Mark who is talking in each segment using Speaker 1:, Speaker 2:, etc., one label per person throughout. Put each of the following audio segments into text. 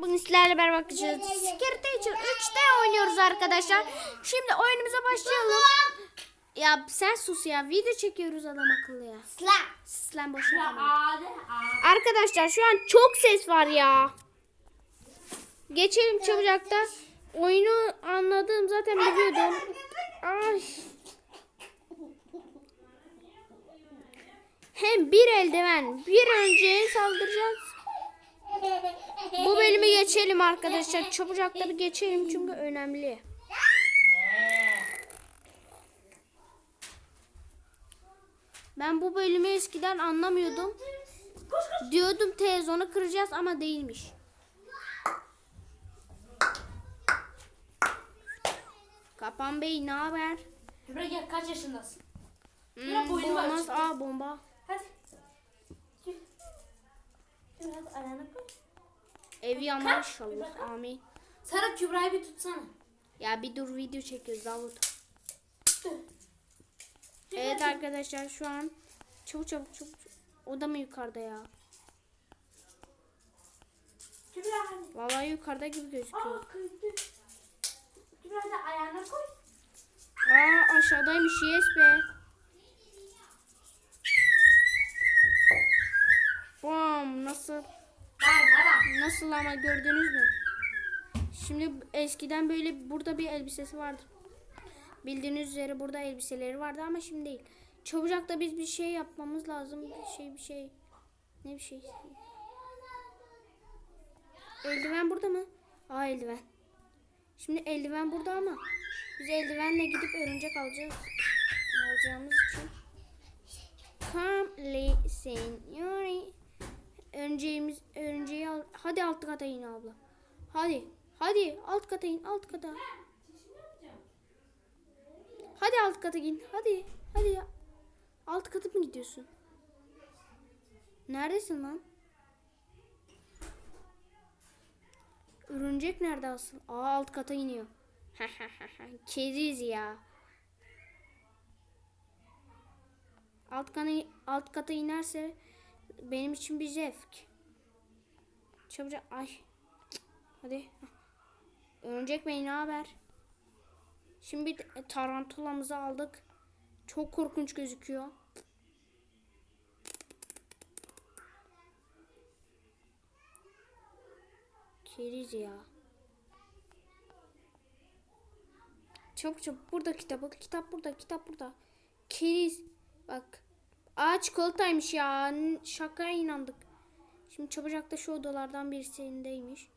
Speaker 1: Bugün sizlerle beraber bakacağız. Scare Teacher 3'te oynuyoruz arkadaşlar. Şimdi oyunumuza başlayalım. Ya sen sus ya. Video çekiyoruz adam akıllı ya. Sus lan boşuna. Arkadaşlar şu an çok ses var ya. Geçelim çabucak da. Oyunu anladım zaten biliyordum. Ay. Hem bir eldiven bir önce saldıracağız. Bu bölümü geçelim arkadaşlar. Çabucak da bir geçelim çünkü önemli. Ben bu bölümü eskiden anlamıyordum. Diyordum televizyonu kıracağız ama değilmiş. Kapan Bey ne haber?
Speaker 2: Kübra gel kaç yaşındasın?
Speaker 1: Hmm,
Speaker 2: Biraz çıktı.
Speaker 1: Aa bomba.
Speaker 2: Biraz ayağını koy.
Speaker 1: Evi yanar inşallah. Amin.
Speaker 2: Sara Kübra'yı bir tutsana.
Speaker 1: Ya bir dur video çekiyoruz Davut. Evet arkadaşlar şu an çabuk çabuk çabuk. O da mı yukarıda ya?
Speaker 2: Kübra hadi.
Speaker 1: Vallahi yukarıda gibi gözüküyor.
Speaker 2: Aa kıydı. Kübra da ayağına koy.
Speaker 1: Aa aşağıdaymış yes be. Bam nasıl nasıl ama gördünüz mü? Şimdi eskiden böyle burada bir elbisesi vardı. Bildiğiniz üzere burada elbiseleri vardı ama şimdi değil. Çabucak da biz bir şey yapmamız lazım. Bir şey bir şey. Ne bir şey? Eldiven burada mı? Aa eldiven. Şimdi eldiven burada ama biz eldivenle gidip örümcek alacağız. Alacağımız için. Come listen. Örümceğimiz örümceği al. Hadi alt kata in abla. Hadi. Hadi alt kata in alt kata. Hadi alt kata in. Hadi. Hadi. Alt kata mı gidiyorsun? Neredesin lan? Örümcek nerede asıl? Aa alt kata iniyor. Keriz ya. Alt kata, alt kata inerse benim için bir zevk. Çabucak ay. Hadi. Örümcek Bey ne haber? Şimdi bir tarantulamızı aldık. Çok korkunç gözüküyor. Keriz ya. Çabuk çabuk burada kitabı. Kitap burada. Kitap burada. Keriz. Bak. Aa çikolataymış ya. Şakaya inandık. Şimdi çabucak da şu odalardan birisindeymiş.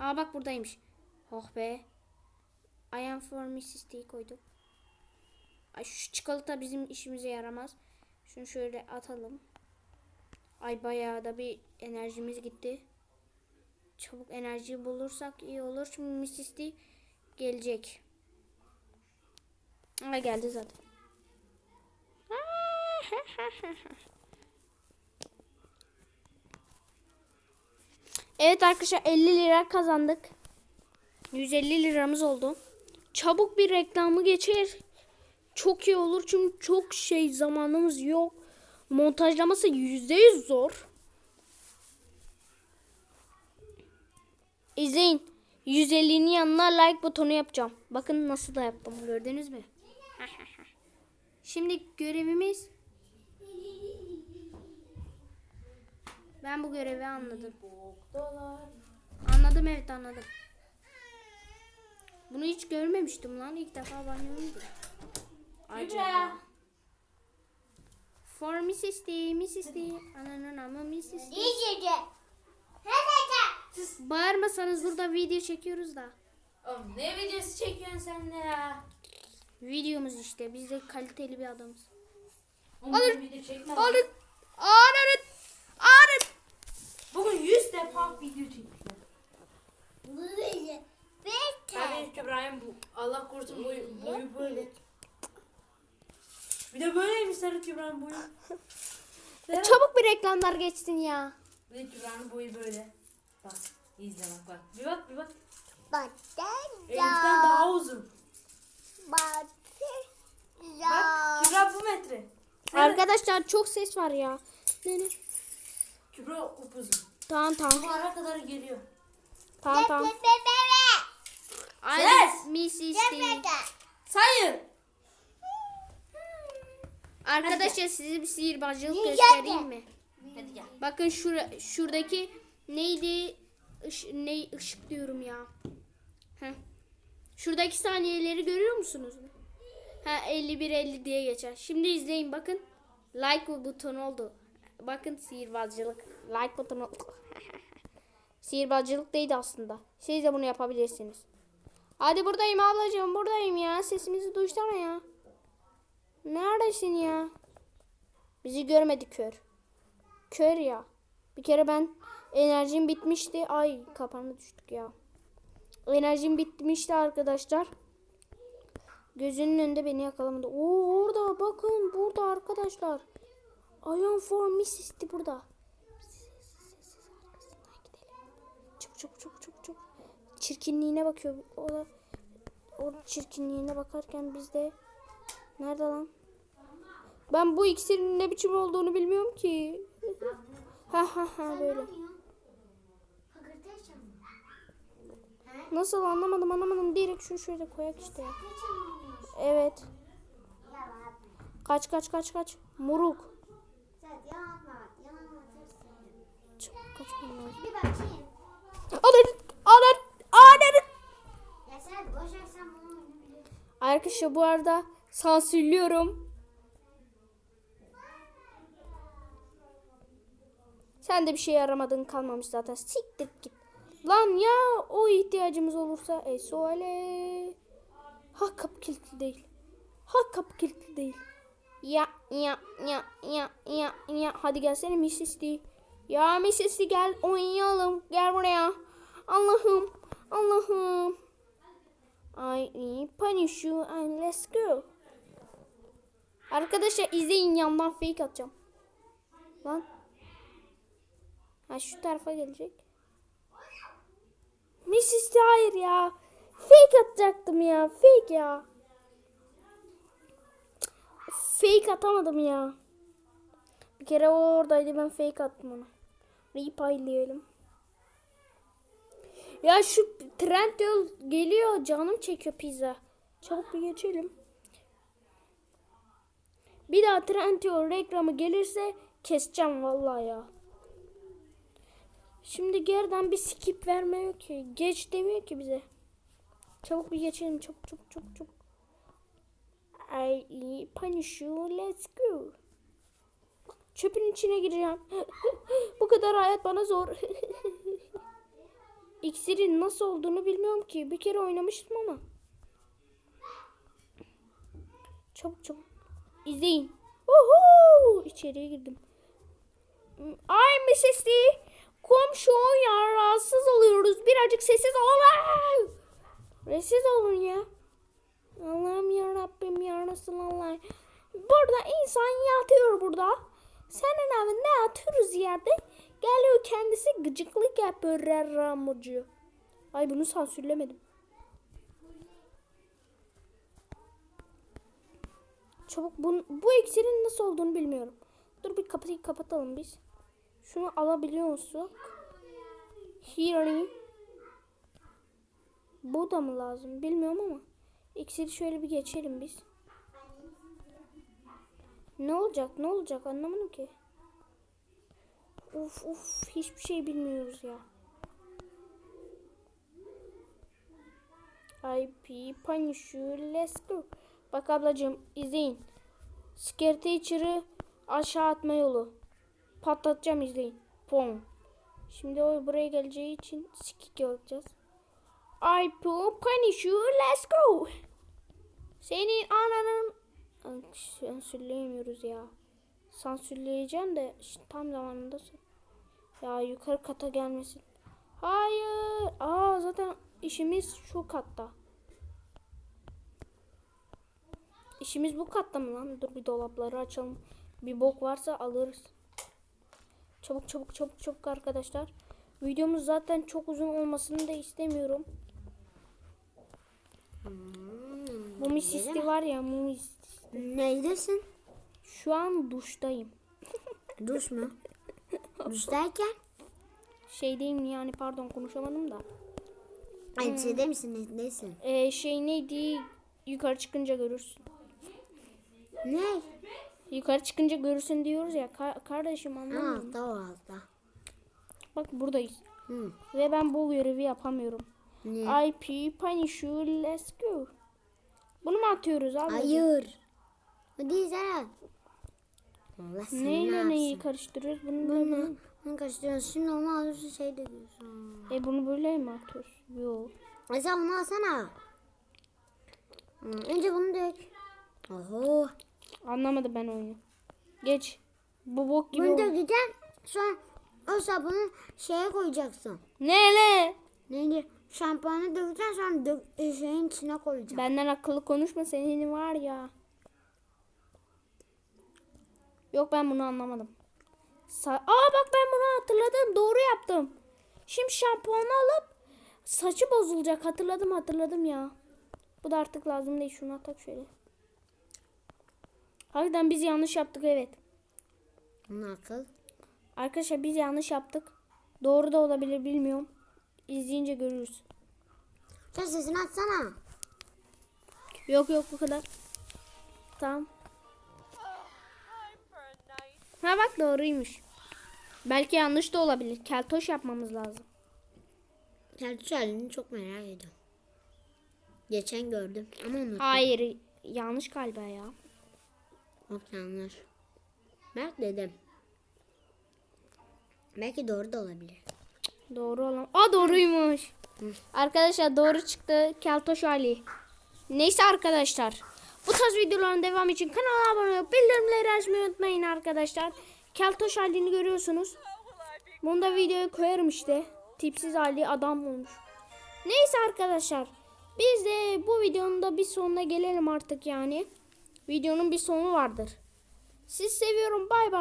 Speaker 1: Aa bak buradaymış. Oh be. I am for Mrs. T koyduk. Ay şu çikolata bizim işimize yaramaz. Şunu şöyle atalım. Ay bayağı da bir enerjimiz gitti. Çabuk enerji bulursak iyi olur. Şimdi Mrs. T gelecek. Ay geldi zaten. Evet arkadaşlar 50 lira kazandık. 150 liramız oldu. Çabuk bir reklamı geçer. Çok iyi olur çünkü çok şey zamanımız yok. Montajlaması %100 zor. İzleyin. 150'nin yanına like butonu yapacağım. Bakın nasıl da yaptım gördünüz mü? Şimdi görevimiz Ben bu görevi anladım. Anladım evet anladım. Bunu hiç görmemiştim lan. İlk defa banyoydu. Acaba. For Mrs. D, Mrs. D. Ananın ama Mrs. D. Bağırmasanız burada video çekiyoruz da.
Speaker 2: Oğlum ne videosu çekiyorsun sen de ya?
Speaker 1: Videomuz işte. Biz de kaliteli bir adamız.
Speaker 2: Oğlum
Speaker 1: Alır.
Speaker 2: ben video çekmem.
Speaker 1: Alın. Ağrın.
Speaker 2: Bugün 100 defa video çekeceğim. Ben Kübra'yım bu. Allah korusun boyu, boyu böyle. Bir de böyleymiş Sarı Kübra'nın boyu. Serap.
Speaker 1: Çabuk bir reklamlar geçsin ya.
Speaker 2: Bir de Kübra'nın boyu böyle. Bak izle bak bak. Bir bak bir bak. Elif'ten daha uzun.
Speaker 3: Bak
Speaker 2: Bak Kübra bu metre.
Speaker 1: Arkadaşlar çok ses var ya. Ne ne?
Speaker 2: Kübra upuzun.
Speaker 1: Tamam tamam.
Speaker 2: Bu ara kadar geliyor.
Speaker 1: Tamam tamam.
Speaker 2: Ses!
Speaker 1: Miss isteyin.
Speaker 2: Sayın.
Speaker 1: Arkadaşlar size bir sihirbazcılık göstereyim mi?
Speaker 2: Hadi gel.
Speaker 1: Bakın şura, şuradaki neydi? Iş, ne ışık diyorum ya. Heh. Şuradaki saniyeleri görüyor musunuz? Ha 51 50 diye geçer. Şimdi izleyin bakın. Like butonu oldu. Bakın sihirbazcılık. Like butonu. sihirbazcılık değildi aslında. Siz de bunu yapabilirsiniz. Hadi buradayım ablacığım buradayım ya. Sesimizi duysana ya. Neredesin ya? Bizi görmedi kör. Kör ya. Bir kere ben enerjim bitmişti. Ay kafama düştük ya. Enerjim bitmişti arkadaşlar. Gözünün önünde beni yakalamadı. Oo orada bakın burada arkadaşlar. Iron for Missis'ti burada. Sessiz, sessiz, arkasından gidelim. Çabuk çabuk çabuk çabuk çabuk. Çirkinliğine bakıyor. O da o çirkinliğine bakarken biz de nerede lan? Ben bu iksirin ne biçim olduğunu bilmiyorum ki. ha ha ha böyle. Nasıl anlamadım anlamadım. Direkt şunu şöyle koyak işte. Evet. Kaç kaç kaç kaç. Muruk. Çabuk lazım.
Speaker 3: Bir bakayım. Ya sen sen bunu oynayabilirsin.
Speaker 1: Arkadaşlar bu arada sansürlüyorum. Sen de bir şey yaramadın kalmamış zaten. Siktir git. Lan ya o ihtiyacımız olursa e söyle. Ha kapı kilitli değil. Ha kapı kilitli değil. Ya ya ya ya ya ya hadi gelsene Mrs. D. Ya. D gel oynayalım. Gel buraya. Allah'ım. Allah'ım. I punish you and let's go. Arkadaşlar izleyin yandan fake atacağım. Lan. Ha şu tarafa gelecek. Mrs. hayır ya. Fake atacaktım ya. Fake ya. Fake atamadım ya. Bir kere oradaydı ben fake attım ona. Repaylayalım. Ya şu trend yol geliyor canım çekiyor pizza. Çabuk bir geçelim. Bir daha trend yol reklamı gelirse keseceğim vallahi ya. Şimdi geriden bir skip vermiyor ki. Geç demiyor ki bize. Çabuk bir geçelim. Çabuk çabuk çabuk çabuk. I punish you. Let's go. Çöpün içine gireceğim. Bu kadar hayat bana zor. İksirin nasıl olduğunu bilmiyorum ki. Bir kere oynamıştım ama. Çabuk çabuk. İzleyin. Uhu! İçeriye girdim. Ay. D. Komşu ya rahatsız oluyoruz. Birazcık sessiz olun. Sessiz olun ya. Allah'ım ya Rabbim ya Resulallah. Burada insan yatıyor burada. Senin evinde yatıyoruz yerde. Geliyor kendisi gıcıklık yapıyor ramucu. Ay bunu sansürlemedim. Çabuk bu, bu iksirin nasıl olduğunu bilmiyorum. Dur bir kapıyı kapatalım biz. Şunu alabiliyor musun? Here. Bu da mı lazım bilmiyorum ama. İksiri şöyle bir geçelim biz. Ne olacak ne olacak anlamadım ki. Uf uf hiçbir şey bilmiyoruz ya. IP punish you let's go. Bak ablacığım izleyin. Scare Teacher'ı aşağı atma yolu. Patlatacağım izleyin. Pom. Şimdi o buraya geleceği için sikik yapacağız. I punish you let's go. Senin ananın sansürleyemiyoruz ya. Sansürleyeceğim de işte tam zamanında ya yukarı kata gelmesin. Hayır. Aa zaten işimiz şu katta. İşimiz bu katta mı lan? Dur bir dolapları açalım. Bir bok varsa alırız. Çabuk çabuk çabuk çabuk arkadaşlar. Videomuz zaten çok uzun olmasını da istemiyorum. Bu misisti var ya bu mis-
Speaker 3: Neydesin?
Speaker 1: Şu an duştayım.
Speaker 3: Duş mu? Duş derken?
Speaker 1: Şeydeyim yani pardon konuşamadım da.
Speaker 3: Ay şeyde misin? Ne- Nesin?
Speaker 1: Ee, şey neydi? Yukarı çıkınca görürsün.
Speaker 3: Ne?
Speaker 1: Yukarı çıkınca görürsün diyoruz ya. Ka- kardeşim
Speaker 3: Ha
Speaker 1: musun?
Speaker 3: altta o altta.
Speaker 1: Bak buradayız.
Speaker 3: Hı.
Speaker 1: Ve ben bu görevi yapamıyorum.
Speaker 3: Ne?
Speaker 1: IP punish you let's go. Bunu mu atıyoruz abi?
Speaker 3: Hayır. O değil Serhat. Allah seni ne
Speaker 1: Neyle neyi karıştırıyoruz? Bunu
Speaker 3: Bunu,
Speaker 1: böyle.
Speaker 3: bunu karıştırıyorsun. Şimdi onu alıyorsun şey de diyorsun.
Speaker 1: E bunu böyle mi atıyoruz? Yok.
Speaker 3: E sen bunu alsana. Önce bunu dök. Oho.
Speaker 1: Anlamadım ben oyunu. Geç. Bu bok gibi
Speaker 3: Bunu
Speaker 1: oldu.
Speaker 3: dökeceksin. Sonra o sabunu şeye koyacaksın.
Speaker 1: Ne ne?
Speaker 3: Neydi? Şampuanı dökeceksin sonra dök, e, şeyin içine koyacaksın.
Speaker 1: Benden akıllı konuşma senin var ya. Yok ben bunu anlamadım. Sa Aa bak ben bunu hatırladım. Doğru yaptım. Şimdi şampuanı alıp saçı bozulacak. Hatırladım hatırladım ya. Bu da artık lazım değil. Şunu atak şöyle. Harbiden biz yanlış yaptık evet.
Speaker 3: Akıl.
Speaker 1: Arkadaşlar biz yanlış yaptık. Doğru da olabilir bilmiyorum. İzleyince görürüz.
Speaker 3: Sen sesini açsana.
Speaker 1: Yok yok bu kadar. Tamam. Ha bak doğruymuş. Belki yanlış da olabilir. Keltoş yapmamız lazım.
Speaker 3: Keltoş halini çok merak ediyorum. Geçen gördüm ama unuttum.
Speaker 1: Hayır yanlış galiba ya.
Speaker 3: Yok yanlış. Mert dedim. Belki doğru da olabilir.
Speaker 1: Doğru olan. Aa doğruymuş. Arkadaşlar doğru çıktı. Keltoş Ali. Neyse arkadaşlar. Bu tarz videoların devamı için kanala abone olup bildirimleri açmayı unutmayın arkadaşlar. Keltoş halini görüyorsunuz. Bunu da videoya koyarım işte. Tipsiz Ali adam olmuş. Neyse arkadaşlar. Biz de bu videonun da bir sonuna gelelim artık yani. Videonun bir sonu vardır. Siz seviyorum. Bay bay.